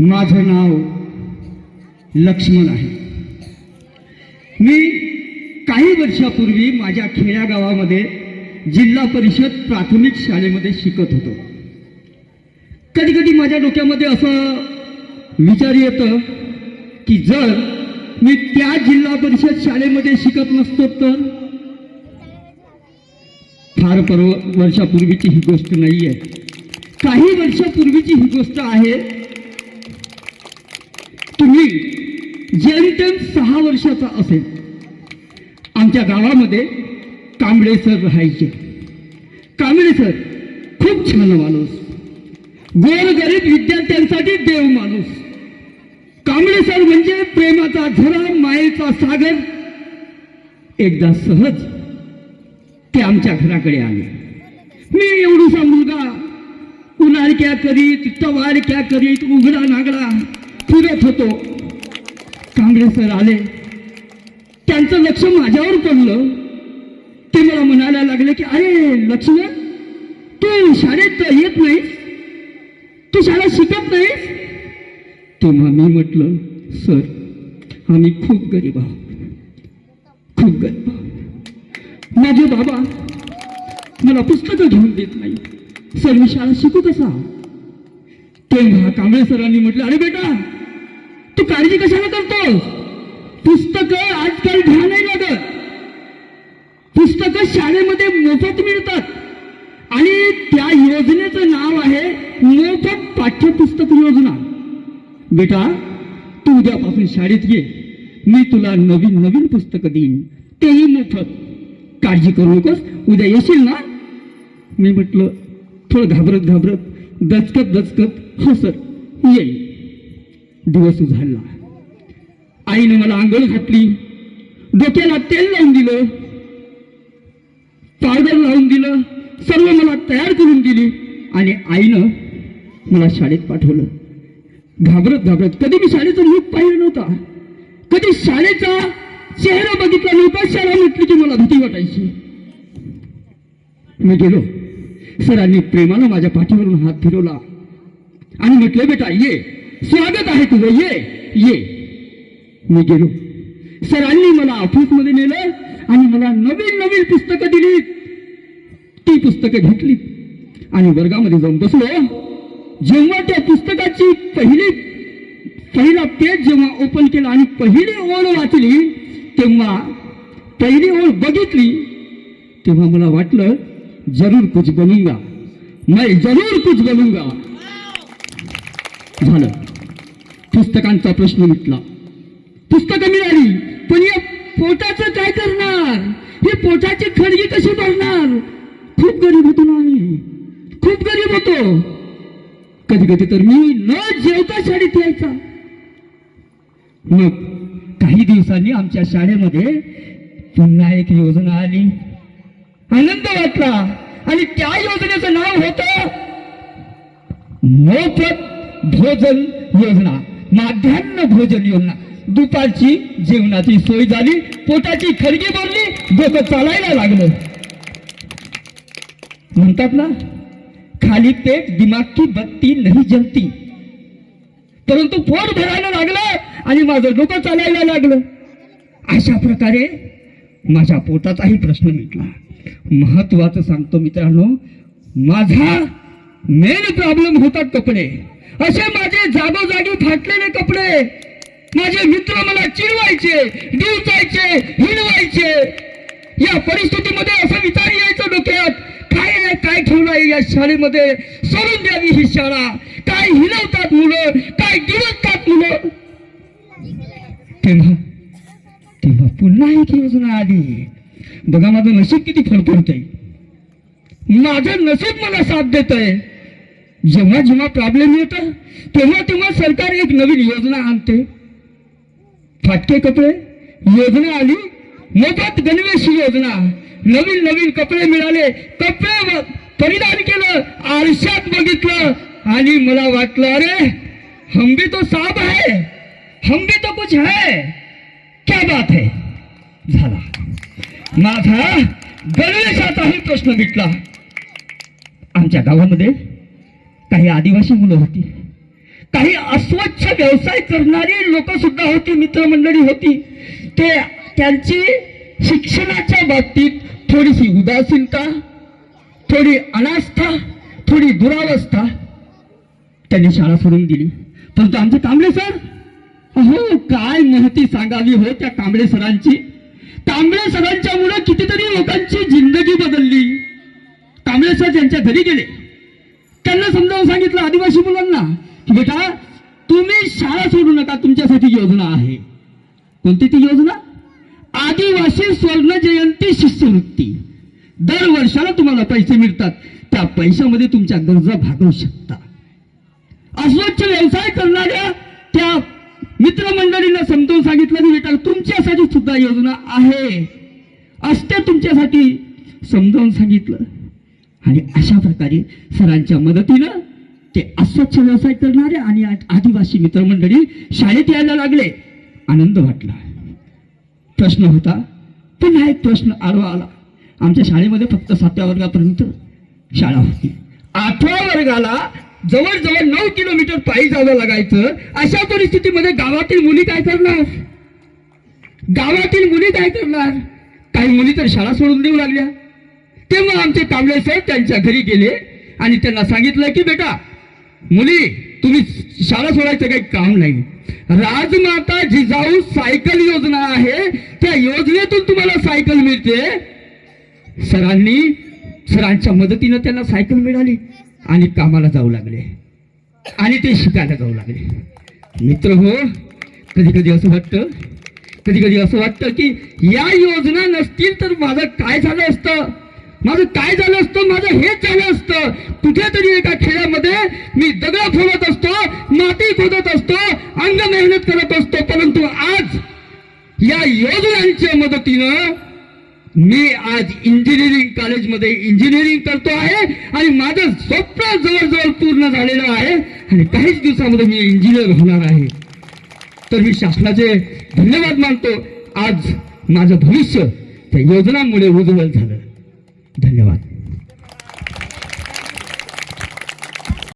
माझं नाव लक्ष्मण आहे. मी काही वर्षापूर्वी माझ्या खेड्यागावामध्ये जिल्हा परिषद प्राथमिक शाळेमध्ये शिकत होतो. कधी कधी माझ्या डोक्यामध्ये असं विचार येतं की जर मी त्या जिल्हा परिषद शाळेमध्ये शिकत नसतो तर? फार पर्व वर्षापूर्वीची ही गोष्ट नाही आहे काही वर्षापूर्वीची ही गोष्ट आहे तुम्ही जेमतेम सहा वर्षाचा असेल. आमच्या गावामध्ये कांबळे सर राहायचे. कांबळे सर खूप छान माणूस. गोरगरीब विद्यार्थ्यांसाठी देव माणूस. कांबळे सर म्हणजे प्रेमाचा झरा मायेचा सागर. एकदा सहज ते आमच्या घराकडे आले. मी एवढूसा मुलगा. उन्हाळक्या करीत तवारक्या करीत उघडा नागडा फिरत होतो. कांग्रेस सर आले. त्यांचं लक्ष माझ्यावर पडलं. ते मला म्हणायला लागले की अरे लक्ष्मण तू शाळेत येत नाहीस? तू शाळा शिकत नाहीस? तेव्हा मी म्हटलं सर आम्ही खूप गरीब आहोत. खूप गरीब आहोत. माझे बाबा मला पुस्तकं घेऊन देत नाही. सर मी शाळा शिकू कसा? तेव्हा कांबळे सरांनी म्हटलं अरे बेटा तू काळजी कशाला करतो पुस्तकं आजकाल घ्या नाही लागत. पुस्तकं शाळेमध्ये मोफत मिळतात. आणि त्या योजनेचं नाव आहे मोफत पाठ्यपुस्तक योजना. बेटा तू उद्यापासून शाळेत ये. मी तुला नवीन नवीन पुस्तकं देईन. तेही मोफत. काळजी करू नकोस. उद्या येशील ना? मी म्हटलं थोडं घाबरत घाबरत दचकत दचकत हो सर येईल दिवस उजाडला आईनं मला आंघोळ घातली. डोक्याला तेल लावून दिलं. पावडर लावून दिलं. सर्व मला तयार करून दिली. आणि आईनं मला शाळेत पाठवलं. घाबरत घाबरत. कधी मी शाळेचा रूप पाहिलं नव्हता. कधी शाळेचा चेहरा बघितला नव्हता. शाळा म्हटली की मला भीती वाटायची. मी गेलो. सरांनी प्रेमानं माझ्या पाठीवरून हात फिरवला. आणि म्हटलं बेटा ये. स्वागत आहे तुझं. ये ये. मी गेलो. सरांनी मला ऑफिसमध्ये नेलं आणि मला नवीन नवीन पुस्तकं दिली ती पुस्तकं घेतली आणि वर्गामध्ये जाऊन बसलो. जेव्हा त्या पुस्तकाची पहिली पहिला पेज जेव्हा ओपन केला आणि पहिली ओळ वाचली तेव्हा पहिली ओळ बघितली तेव्हा मला वाटलं जरूर कुछ बनूंगा. मैं जरूर कुछ बनूंगा. झालं. पुस्तकांचा प्रश्न मिटला. पुस्तकं मिळाली पण या पोटाचं काय करणार? हे पोटाची खडगी कशी भरणार? खूप गरीब होतो ना आम्ही. खूप गरीब होतो. कधी कधी तर मी न जेवता शाळेत यायचा. मग काही दिवसांनी आमच्या शाळेमध्ये पुन्हा एक योजना आली. आनंद वाटला. आणि त्या योजनेचं नाव होतं मोफत भोजन योजना. माध्यान्ह भोजन योजना. दुपारची जेवणाची सोय झाली पोटाची खडगी भरली डोकं चालायला लागलं. म्हणतात ना खाली पेट दिमाग की बत्ती नाही जलती परंतु पोट भरायला लागलं आणि माझं डोकं चालायला लागलं. अशा प्रकारे माझ्या पोटाचाही प्रश्न मिटला. महत्वाचं सांगतो मित्रांनो माझा मेन प्रॉब्लेम होता कपडे. असे माझे जागोजागी फाटलेले कपडे माझे मित्र मला चिडवायचे दिवसायचे हिणवायचे. या परिस्थितीमध्ये असं विचार यायचं डोक्यात काय आहे काय ठेवलं या शाळेमध्ये? सोडून द्यावी ही शाळा. काय हिरवतात मुलं काय गिरवतात मुलं? तेव्हा तेव्हा पुन्हा एक योजना आली. बघा माझं नशीब किती फडफडतंय. माझं नशीब मला साथ देत आहे जेव्हा जेव्हा प्रॉब्लेम येत तेव्हा तेव्हा सरकार एक नवीन योजना आणते. फाटके कपडे योजना आली मोफत गणवेश योजना. नवीन नवीन कपडे मिळाले कपडे व- परिधान केलं आरशात बघितलं. आणि मला वाटलं अरे हम भी तो साब है हम भी तो कुछ है. क्या बात है? झाला. माझा गणवेशाचाही प्रश्न मिटला. आमच्या गावामध्ये काही आदिवासी मुलं होती. काही अस्वच्छ व्यवसाय करणारी लोक सुद्धा होती मित्रमंडळी होती. ते त्यांची शिक्षणाच्या बाबतीत थोडीशी उदासीनता थोडी अनास्था थोडी दुरावस्था त्यांनी शाळा सोडून दिली. परंतु आमचे कांबळे सर हो काय महती सांगावी हो त्या कांबळे सरांची? कांबळे सरांच्या मुळे कितीतरी लोकांची जिंदगी बदलली. कांबळे सर त्यांच्या घरी गेले. त्यांना समजावून सांगितलं आदिवासी मुलांना की बेटा तुम्ही शाळा सोडू नका तुमच्यासाठी योजना आहे. कोणती ती योजना? आदिवासी स्वर्ण जयंती शिष्यवृत्ती. दर वर्षाला तुम्हाला पैसे मिळतात. त्या पैशामध्ये तुमच्या गरजा भागवू शकता. अस्वच्छ व्यवसाय करणाऱ्या त्या मित्रमंडळींना समजावून सांगितलं की बेटा तुमच्यासाठी सुद्धा योजना आहे. असते तुमच्यासाठी समजावून सांगितलं. आणि अशा प्रकारे सरांच्या मदतीनं ते अस्वच्छ व्यवसाय करणारे आणि आदिवासी मित्रमंडळी शाळेत यायला लागले. आनंद वाटला. प्रश्न होता. पुन्हा एक प्रश्न आडवा आला. आमच्या शाळेमध्ये फक्त सातव्या वर्गापर्यंत शाळा होती. आठव्या वर्गाला जवळजवळ नऊ किलोमीटर पायी जावं लागायचं. अशा परिस्थितीमध्ये गावातील मुली काय करणार? गावातील मुली काय करणार? काही मुली तर शाळा सोडून देऊ लागल्या. तेव्हा आमचे कांबळे साहेब त्यांच्या घरी गेले आणि त्यांना सांगितलं की बेटा मुली तुम्ही शाळा सोडायचं काही काम नाही. राजमाता जिजाऊ सायकल योजना आहे. त्या योजनेतून तुम्हाला सायकल मिळते. सरांनी सरांच्या मदतीनं त्यांना सायकल मिळाली आणि कामाला जाऊ लागले. आणि ते शिकायला जाऊ लागले. मित्र हो कधी कधी असं वाटतं कधी कधी असं वाटतं की या योजना नसतील तर माझं काय झालं असतं? माझं काय झालं असतं? माझं हेच झालं असतं. कुठेतरी एका खेळामध्ये मी दगड फोडत असतो माती खोदत असतो अंग मेहनत करत असतो. परंतु आज या योजनांच्या मदतीनं मी आज इंजिनिअरिंग कॉलेजमध्ये इंजिनिअरिंग करतो आहे आणि माझं स्वप्न जवळजवळ पूर्ण झालेलं आहे आणि काहीच दिवसामध्ये मी इंजिनियर होणार आहे. तर मी शासनाचे धन्यवाद मानतो. आज माझं भविष्य त्या योजनांमुळे उज्ज्वल झालं. धन्यवाद.